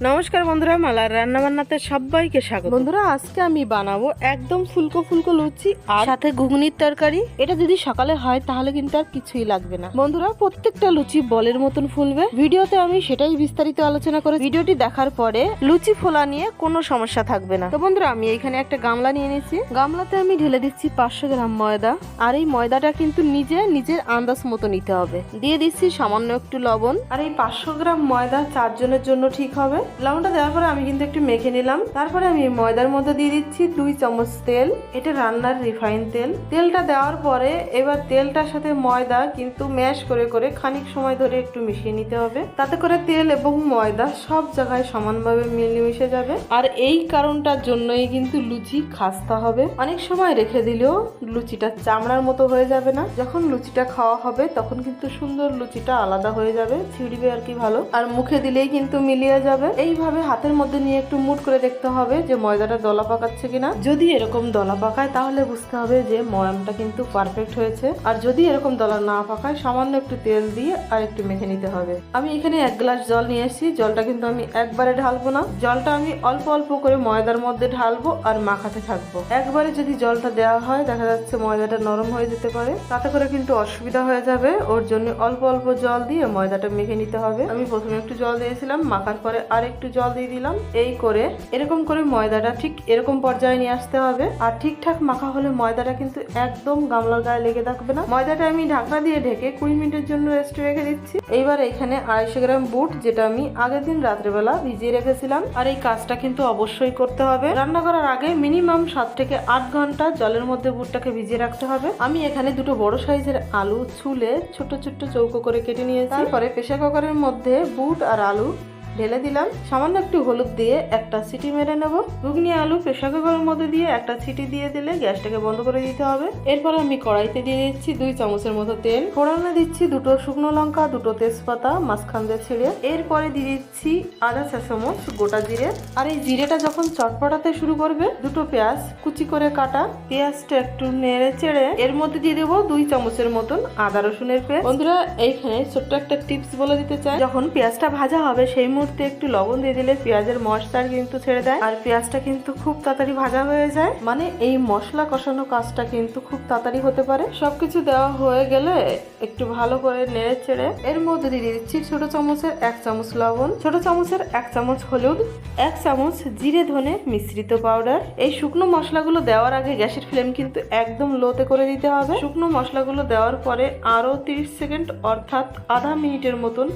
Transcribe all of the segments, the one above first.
নমস্কার বন্ধুরা মালার রান্না বান্নাতে সবাইকে স্বাগত। বন্ধুরা আজকে আমি বানাবো একদম ফুলকো ফুলকো লুচি আর সাথে ঘুগনির তরকারি। এটা যদি সকালে হয় তাহলে কিন্তু আর কিছুই লাগবে না। বন্ধুরা প্রত্যেকটা লুচি বলের মতন ফুলবে। ভিডিওতে আমি সেটাই বিস্তারিত আলোচনা করে ভিডিওটি দেখার পরে লুচি ফোলা নিয়ে কোনো সমস্যা থাকবে না। তো বন্ধুরা আমি এখানে একটা গামলা নিয়ে নিয়েছি। গামলাতে আমি ঢেলে দিচ্ছি পাঁচশো গ্রাম ময়দা। আর এই ময়দাটা কিন্তু নিজে নিজের আন্দাজ মতো নিতে হবে। দিয়ে দিচ্ছি সামান্য একটু লবণ। আর এই পাঁচশো গ্রাম ময়দা চারজনের জন্য ঠিক হবে। লবণটা দেওয়ার পরে আমি কিন্তু একটু মেখে নিলাম। তারপরে আমি ময়দার মধ্যে দিয়ে দিচ্ছি দুই চামচ তেল। এটা রান্নার রিফাইন তেল। তেলটা দেওয়ার পরে এবার তেলটার সাথে ময়দা কিন্তু ম্যাশ করে করে খানিক সময় ধরে একটু মিশিয়ে নিতে হবে। তাতে করে তেল এবং ময়দা সব জায়গায় সমানভাবে মিলেমিশে যাবে। আর এই কারণটার জন্যই কিন্তু লুচি খাস্তা হবে। অনেক সময় রেখে দিলেও লুচিটা চামড়ার মতো হয়ে যাবে না। যখন লুচিটা খাওয়া হবে তখন কিন্তু সুন্দর লুচিটা আলাদা হয়ে যাবে। ছিড়বে আর কি ভালো। আর মুখে দিলেই কিন্তু মিলিয়ে যাবে। এইভাবে হাতের মধ্যে নিয়ে একটু মুট করে দেখতে হবে যে ময়দাটা দলা পাকাচ্ছে কিনা। যদি এরকম দলা পাকায়, তাহলে বুঝতে হবে যে ময়ামটা কিন্তু পারফেক্ট হয়েছে। আর যদি এরকম দলা না পাকায়, সামান্য একটু তেল দিয়ে আর একটু মেখে নিতে হবে। আমি এখানে এক গ্লাস জল নিয়ে এসেছি। জলটা কিন্তু আমি একবারে ঢালবো না। জলটা আমি অল্প অল্প করে ময়দার মধ্যে ঢালবো আর মাখাতে থাকব। একবারে যদি জলটা দেওয়া হয়, দেখা যাচ্ছে ময়দাটা নরম হয়ে যেতে পারে। তাতে করে কিন্তু অসুবিধা হয়ে যাবে। ওর জন্য অল্প অল্প জল দিয়ে ময়দাটা মেখে নিতে হবে। আমি প্রথমে একটু জল দিয়েছিলাম। মাখার পরে আর একটু জল দিয়ে দিলাম এই করে এরকম করে ময়দাটা ঠিক এরকম পর্যায়ে নিয়ে আসতে হবে। আর ঠিকঠাক মাখা হলে ময়দাটা কিন্তু একদম গামলার গায়ে লেগে থাকবে না। ময়দাটা আমি ঢাকনা দিয়ে ঢেকে কুড়ি মিনিটের জন্য রেস্ট রেখে দিচ্ছি। এইবার এখানে আড়াইশো গ্রাম বুট যেটা আমি আগের দিন রাত্রেবেলা ভিজিয়ে রেখেছিলাম। আর এই কাজটা কিন্তু অবশ্যই করতে হবে। রান্না করার আগে মিনিমাম সাত থেকে আট ঘণ্টা জলের মধ্যে বুটটাকে ভিজিয়ে রাখতে হবে। আমি এখানে দুটো বড় সাইজের আলু ছুলে ছোট ছোট চৌকো করে কেটে নিয়েছি। তারপরে প্রেসার কুকারের মধ্যে বুট আর আলু ঢেলে দিলাম। সামান্য একটু হলুদ দিয়ে একটা সিটি মেরে নেব। ঘুগনি, আলু, প্রেশার কুকারের মধ্যে দিয়ে একটা সিটি দিয়ে দিলে গ্যাসটাকে বন্ধ করে দিতে হবে। এরপর আমি কড়াইতে দিয়ে দিচ্ছি দুই চামচের মতো তেল। ফোড়নে দিচ্ছি দুটো শুকনো লঙ্কা, দুটো তেজপাতা, মাঝখান দিয়ে ছিঁড়ে। এরপরে দিয়ে দিচ্ছি আদা চা চামচ গোটা জিরে। আর এই জিরেটা যখন চটপটাতে শুরু করবে, দুটো পেঁয়াজ কুচি করে কাটা। পেঁয়াজটা একটু নেড়ে চেড়ে এর মধ্যে দিয়ে দেবো দুই চামচের মতন আদা রসুনের পেস্ট। বন্ধুরা, এইখানে ছোট্ট একটা টিপস বলে দিতে চাই। যখন পেঁয়াজটা ভাজা হবে, সেই মুহূর্তে একটু লবণ দিয়ে দিলে পেঁয়াজের মশলার কিন্তু ছেড়ে দেয়। আর পেঁয়াজটা কিন্তু খুব তাড়াতাড়ি ভাজা হয়ে যায়। মানে এই মশলা কষানো কাজটা কিন্তু খুব তাড়াতাড়ি হতে পারে। সবকিছু দেওয়া হয়ে গেলে একটু ভালো করে নেড়ে চেড়ে এর মধ্যে দিয়ে দিচ্ছি ছোট চামচের এক চামচ লবণ। ছোট চামচের এক চামচ হলুদ। এক চামচ জিরে ধনে মিশ্রিত পাউডার। এই শুকনো মশলাগুলো দেওয়ার আগে গ্যাসের ফ্লেম কিন্তু একদম লোতে করে দিতে হবে। শুকনো মশলাগুলো দেওয়ার পরে আরও তিরিশ সেকেন্ড অর্থাৎ আধা মিনিটের মতন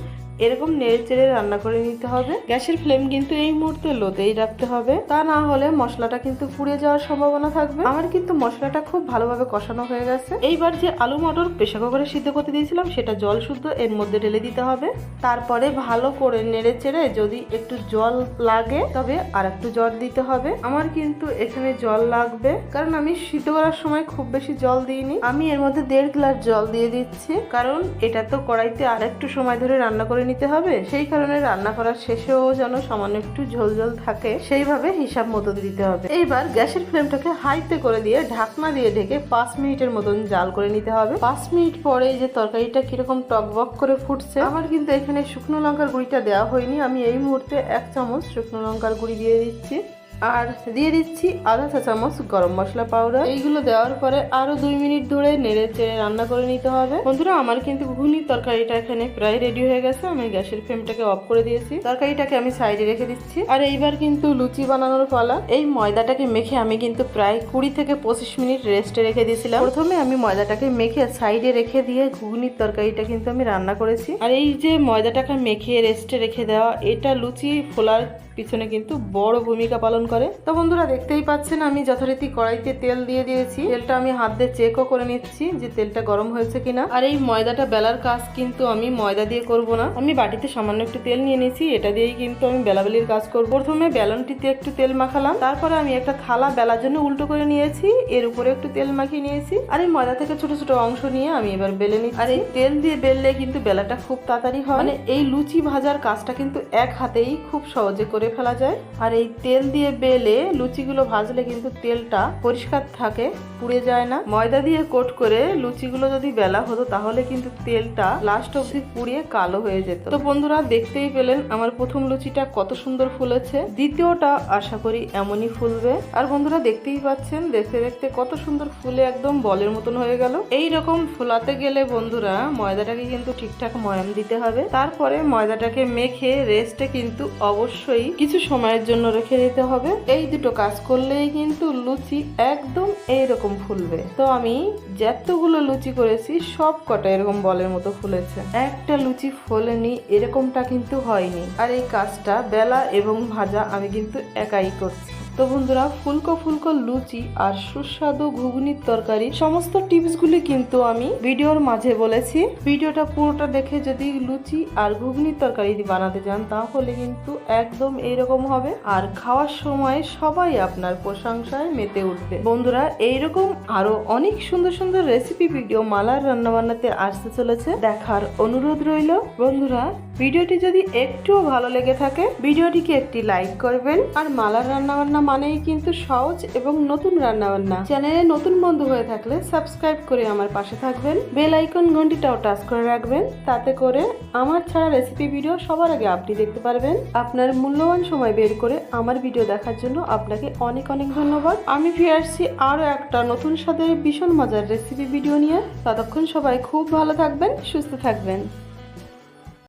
এরকম নেড়ে চেড়ে রান্না করে নিতে হবে। গ্যাসের ফ্লেম কিন্তু এই মুহূর্তে লোতেই রাখতে হবে। তা না হলে মশলাটা কিন্তু পুড়ে যাওয়ার সম্ভাবনা থাকবে। আমার কিন্তু মশলাটা খুব ভালোভাবে কষানো হয়ে গেছে। এইবার যে আলু মটর প্রেসার কুকারে সিদ্ধ করতে দিয়েছিলাম, সেটা জল শুদ্ধ এর মধ্যে ঢেলে দিতে হবে। তারপরে ভালো করে নেড়ে চেড়ে যদি একটু জল লাগে, তবে আর একটু জল দিতে হবে। আমার কিন্তু এখানে জল লাগবে, কারণ আমি সিদ্ধ করার সময় খুব বেশি জল দিইনি। আমি এর মধ্যে দেড় গ্লাস জল দিয়ে দিচ্ছি, কারণ এটা তো কড়াইতে আর একটু সময় ধরে রান্না করে নিতে হবে। সেই কারণে রান্না করার শেষেও যেন সামান্য একটু ঝোল ঝোল থাকে, সেইভাবে হিসাব মতো দিতে হবে। এইবার গ্যাসের ফ্লেমটাকে হাইতে করে দিয়ে ঢাকনা দিয়ে ঢেকে পাঁচ মিনিটের মতন জাল করে নিতে হবে। পাঁচ মিনিট পরে যে তরকারিটা কীরকম টকবক করে ফুটছে, আমার কিন্তু এখানে শুকনো লঙ্কার গুঁড়িটা দেওয়া হয়নি। আমি এই মুহূর্তে এক চামচ শুকনো লঙ্কার গুঁড়ি দিয়ে দিচ্ছি। আর দিয়ে দিচ্ছি আধা চা চামচ গরম মশলা পাউডার এইগুলো দেওয়ার পরে আরও দুই মিনিট ধরে নেড়ে চেড়ে রান্না করে নিতে হবে। বন্ধুরা, আমার কিন্তু ঘুগনির তরকারিটা এখানে প্রায় রেডি হয়ে গেছে। আমি গ্যাসের ফ্লেমটাকে অফ করে দিয়েছি। তরকারিটাকে আমি সাইডে রেখে দিচ্ছি। আর এইবার কিন্তু লুচি বানানোর পালা। এই ময়দাটাকে মেখে আমি কিন্তু প্রায় কুড়ি থেকে পঁচিশ মিনিট রেস্টে রেখে দিয়েছিলাম। প্রথমে আমি ময়দাটাকে মেখে সাইডে রেখে দিয়ে ঘুগনির তরকারিটা কিন্তু আমি রান্না করেছি। আর এই যে ময়দাটাকে মেখে রেস্টে রেখে দেওয়া, এটা লুচি ফোলার পিছনে কিন্তু বড় ভূমিকা পালন করে। তো বন্ধুরা দেখতেই পাচ্ছেন, আমি যথারীতি কড়াইতে তেল দিয়ে দিয়েছি। তেলটা আমি হাত দিয়ে চেকও করে নিচ্ছি যে তেলটা গরম হয়েছে কিনা। আর এই ময়দাটা বেলার কাজ কিন্তু আমি ময়দা দিয়ে করব না। আমি বাটিতে সামান্য একটু তেল নিয়ে নিয়েছি, এটা দিয়েই কিন্তু আমি বেলাবেলির কাজ করব। প্রথমে বেলনটিতে একটু তেল মাখালাম, তারপরে আমি একটা থালা বেলার জন্য উল্টো করে নিয়েছি, এর উপরে একটু তেল মাখিয়ে নিয়েছি। আর এই ময়দা থেকে ছোট ছোট অংশ নিয়ে আমি এবার বেলে নিচ্ছি। আর এই তেল দিয়ে বেললে কিন্তু বেলাটা খুব তাড়াতাড়ি হয়। মানে এই লুচি ভাজার কাজটা কিন্তু এক হাতেই খুব সহজে করে করে ফেলা যায়। আর এই তেল দিয়ে বেলে লুচিগুলো ভাজলে কিন্তু তেলটা পরিষ্কার থাকে, পুড়ে যায় না। ময়দা দিয়ে কোট করে লুচিগুলো যদি বেলা হতো তাহলে কিন্তু তেলটা লাস্ট অবধি পুড়িয়ে কালো হয়ে যেত। তো বন্ধুরা, দেখতেই পেলেন আমার প্রথম লুচিটা কত সুন্দর ফুলেছে। দ্বিতীয়টা আশা করি এমনই ফুলবে। আর বন্ধুরা, দেখতেই পাচ্ছেন, দেখতে দেখতে কত সুন্দর ফুলে একদম বলের মতন হয়ে গেল। এই রকম ফোলাতে গেলে বন্ধুরা, ময়দাটাকে কিন্তু ঠিকঠাক ময়াম দিতে হবে। তারপরে ময়দাটাকে মেখে রেস্টে কিন্তু অবশ্যই কিছু সময়ের জন্য রেখে দিতে হবে। এই দুটো কাজ করলেই কিন্তু লুচি একদম এইরকম ফুলবে। তো আমি যতগুলো লুচি করেছি সব কটা এরকম বলের মতো ফুলেছে। একটা লুচি ফোলেনি, এরকমটা কিন্তু হয়নি। আর এই কাজটা বেলা এবং ভাজা আমি কিন্তু একাই করছি। তো বন্ধুরা, ফুলকো ফুলকো লুচি আর সুস্বাদু ঘুগনির তরকারি সমস্ত টিপসগুলি কিন্তু আমি ভিডিওর মাঝে বলেছি। ভিডিওটা পুরোটা দেখে যদি লুচি আর ঘুগনির তরকারি বানাতে চান, তাহলে কিন্তু একদম এইরকম হবে। আর খাওয়ার সময় সবাই আপনার প্রশংসায় মেতে উঠবে। বন্ধুরা, এইরকম আরও অনেক সুন্দর সুন্দর রেসিপি ভিডিও মালার রান্নাবান্নাতে আসতে চলেছে। দেখার অনুরোধ রইল। বন্ধুরা ভিডিওটি যদি একটুও ভালো লেগে থাকে, ভিডিওটিকে একটি লাইক করবেন। আর মালার রান্নাবান্না মানেই কিন্তু সহজ এবং নতুন রান্নাবান্না। চ্যানেলে নতুন বন্ধু হয়ে থাকলে সাবস্ক্রাইব করে আমার পাশে থাকবেন। বেল আইকন ঘন্টিটাও টাচ করে রাখবেন। তাতে করে আমার ছাড়া রেসিপি ভিডিও সবার আগে আপনি দেখতে পারবেন। আপনার মূল্যবান সময় বের করে আমার ভিডিও দেখার জন্য আপনাকে অনেক অনেক ধন্যবাদ। আমি ফিরে আসছি আরও একটা নতুন স্বাদের ভীষণ মজার রেসিপি ভিডিও নিয়ে। ততক্ষণ সবাই খুব ভালো থাকবেন, সুস্থ থাকবেন।